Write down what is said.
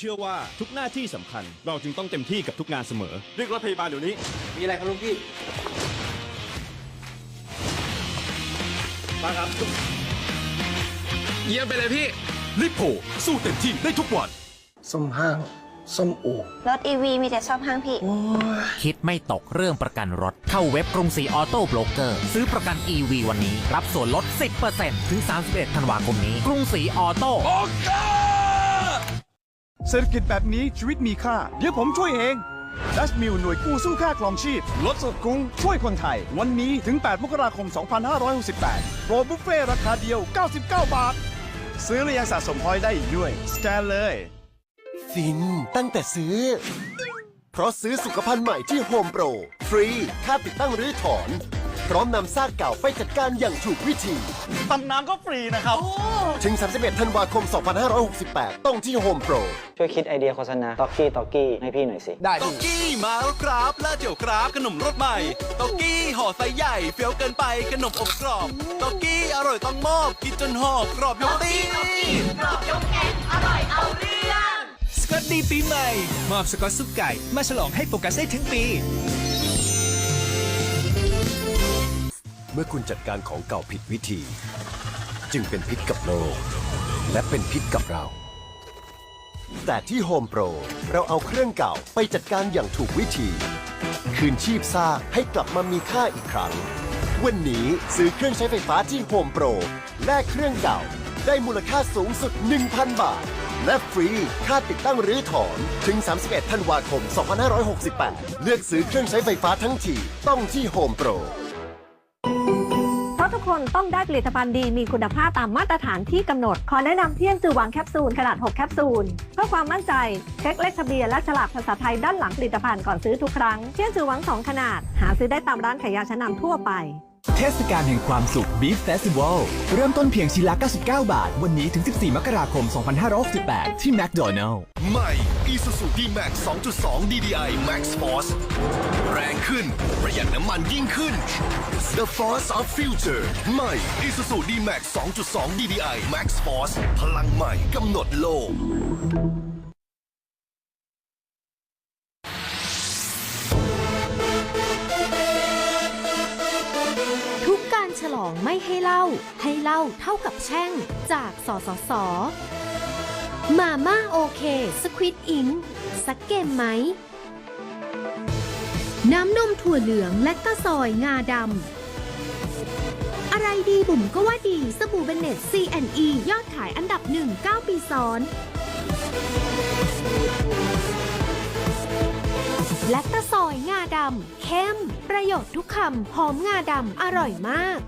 เชื่อว่าทุกหน้าที่สำคัญ เราจึงต้องเต็มที่กับทุกงานเสมอ เรียกรถพยาบาลเดี๋ยวนี้ มีอะไรครับลุงพี่มาครับ เยี่ยมไปเลยพี่ ลิโพสู้เต็มที่ได้ทุกวัน ส้มห้าง ส้มอู่รถ EV มีแต่ชอบห้างพี่คิดไม่ตกเรื่องประกันรถ เข้าเว็บกรุงศรีออโต้โบรกเกอร์ ซื้อประกัน EV วันนี้ รับส่วนลด 10%ถึง 31 ธันวาคมนี้ กรุงศรีออโต้เเศรษฐกิจแบบนี้ชีวิตมีค่า เดี๋ยวผมช่วยเองดัชมิลหน่วยกู้สู้ค่าครองชีพ ลดสดกรุงช่วยคนไทย วันนี้ถึง 8 มกราคม 2568โปรบุฟเฟ่ราคาเดียว 99 บาท ซื้อแล้วยังสะสมพอยได้อีกด้วย สแกนเลย ฟินตั้งแต่ซื้อ เพราะซื้อสุขภัณฑ์ใหม่ที่โฮมโปร ฟรี ค่าติดตั้งหรือถอน พร้อมนำซากเก่าไปจัดการอย่างถูกวิธีตำน้ำก็ฟรีนะครับ ถึง 31 ธันวาคม 2568 ต้องที่โฮมโปร ช่วยคิดไอเดียโฆษณาต็อกกี้ต็อกกี้ให้พี่หน่อยสิ ได้ตอกกี้มาแล้วครับลาดเจียวครับขนมรสใหม่ตอกกี้ห่อไซส์ใหญ่เฟี้ยวเกินไปขนมอบกรอบตอกกี้อร่อยต้องมอบกินจนห่อกรอบยกตีกรอบยกแกงอร่อยเอาเรื่องสกอตดีปีใหม่ มอบสกอตซุปไก่ มาฉลองให้โฟกัสได้ทั้งปี มื่อคุณจัดการของเก่าผิดวิธี จึงเป็นพิษกับโลก และเป็นพิษกับเรา แต่ที่โฮมโปรเราเอาเครื่องเก่าไปจัดการอย่างถูกวิธี คืนชีพซากให้กลับมามีค่าอีกครั้ง วันนี้ซื้อเครื่องใช้ไฟฟ้าที่โฮมโปรแลกเครื่องเก่า ได้มูลค่าสูงสุด 1,000 บาท และฟรีค่าติดตั้งหรือถอน ถึง 31 ธันวาคม 2568 เลือกซื้อเครื่องใช้ไฟฟ้าทั้งทีต้องที่โฮมโปร ทุกคนต้องได้ผลิตภัณฑ์ดีมีคุณภาพตามมาตรฐานที่กำหนด ขอแนะนำเที่ยงจือหวังแคปซูลขนาด 6 แคปซูล เพื่อความมั่นใจ เช็คเลขทะเบียนและฉลากภาษาไทยด้านหลังผลิตภัณฑ์ก่อนซื้อทุกครั้ง เที่ยงจือหวัง 2 ขนาด หาซื้อได้ตามร้านขายยาชั้นนำทั่วไป เทศกาลแห่งความสุข Beef Festival เริ่มต้นเพียงชิ้นละ 99 บาท วันนี้ถึง 14 มกราคม 2568 ที่ McDonald ใหม่ Isuzu D-Max 2.2 DDI Max Force แรงขึ้น ประหยัดน้ำมันยิ่งขึ้น The Force of Future ใหม่ Isuzu D-Max 2.2 DDI Max Force พลังใหม่กำหนดโลก ฉลองไม่ให้เล่า ให้เล่าเท่ากับแช่ง จากสสส มาม่าโอเค สควิตอิงสักเกมไหม น้ำนมถั่วเหลืองและตะซอยงาดำ อะไรดีบุ๋มก็ว่าดีสบู่เบนเนต CNE ยอดขายอันดับหนึ่ง9ปีซ้อนและตะซอยงาดำเข้ม ประโยชน์ทุกคำหอมงาดำอร่อยมาก